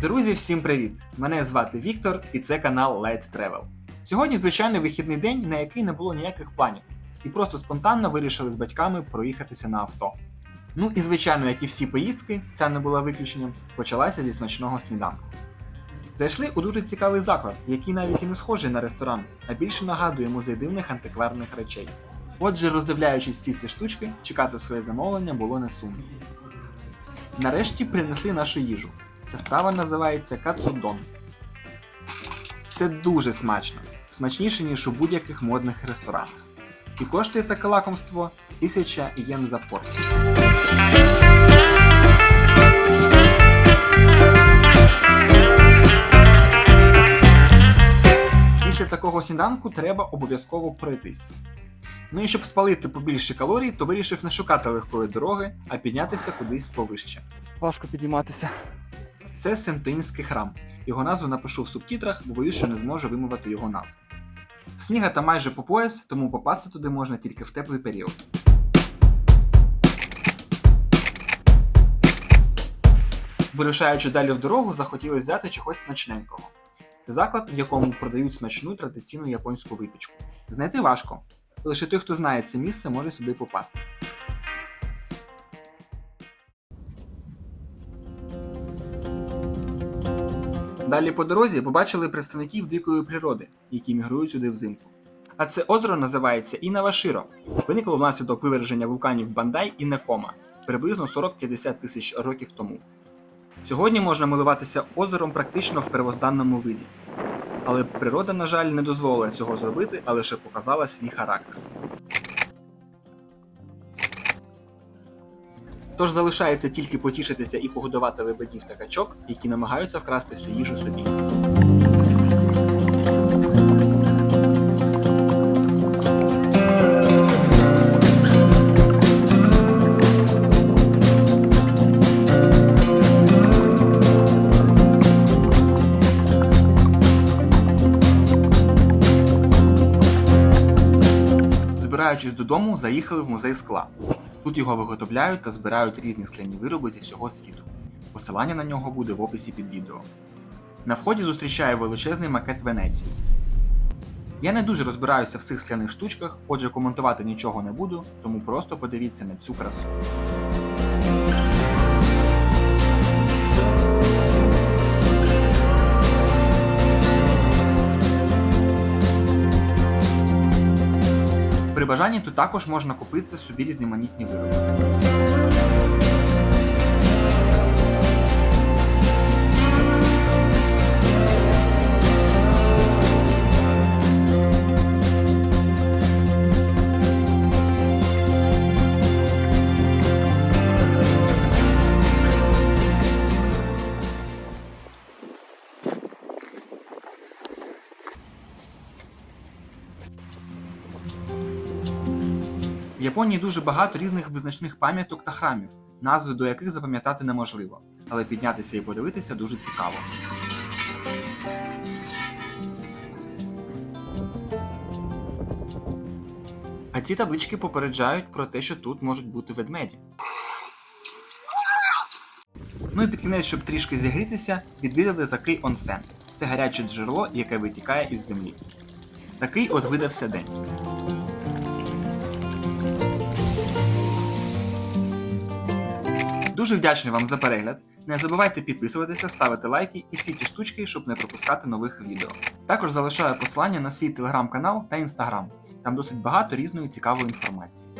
Друзі, всім привіт! Мене звати Віктор і це канал Light Travel. Сьогодні звичайний вихідний день, на який не було ніяких планів, і просто спонтанно вирішили з батьками проїхатися на авто. Ну і звичайно, як і всі поїздки, ця не була виключенням, почалася зі смачного сніданку. Зайшли у дуже цікавий заклад, який навіть і не схожий на ресторан, а більше нагадує музей дивних антикварних речей. Отже, роздивляючись всі ці штучки, чекати своє замовлення було не сумно. Нарешті принесли нашу їжу. Ця страва називається кацудон. Це дуже смачно, смачніше, ніж у будь-яких модних ресторанах. І коштує таке лакомство 1000 єн за порцію. Такого сніданку треба обов'язково пройтись. Ну і щоб спалити побільше калорій, то вирішив не шукати легкої дороги, а піднятися кудись повище. Важко підійматися. Це Сентинський храм. Його назву напишу в субтитрах, бо боюсь, що не зможу вимовити його назву. Сніга там майже по пояс, тому попасти туди можна тільки в теплий період. Вирушаючи далі в дорогу, захотілося взяти чогось смачненького. Це заклад, в якому продають смачну традиційну японську випічку. Знайти важко. Лише той, хто знає це місце, може сюди попасти. Далі по дорозі побачили представників дикої природи, які мігрують сюди взимку. А це озеро називається Інаваширо. Виникло внаслідок виверження вулканів Бандай і Некома приблизно 40-50 тисяч років тому. Сьогодні можна милуватися озером практично в первозданному виді. Але природа, на жаль, не дозволила цього зробити, а лише показала свій характер. Тож залишається тільки потішитися і погодувати лебедів та качок, які намагаються вкрасти всю їжу собі. Збираючись додому, заїхали в музей скла. Тут його виготовляють та збирають різні скляні вироби зі всього світу. Посилання на нього буде в описі під відео. На вході зустрічає величезний макет Венеції. Я не дуже розбираюся в цих скляних штучках, отже коментувати нічого не буду, тому просто подивіться на цю красу. При бажанні тут також можна купити собі різноманітні вироби. В Японії дуже багато різних визначних пам'яток та храмів, назви до яких запам'ятати неможливо, але піднятися і подивитися дуже цікаво. А ці таблички попереджають про те, що тут можуть бути ведмеді. Ну і під кінець, щоб трішки зігрітися, відвідали такий онсен. Це гаряче джерело, яке витікає із землі. Такий от видався день. Дуже вдячний вам за перегляд. Не забувайте підписуватися, ставити лайки і всі ці штучки, щоб не пропускати нових відео. Також залишаю посилання на свій телеграм-канал та інстаграм. Там досить багато різної цікавої інформації.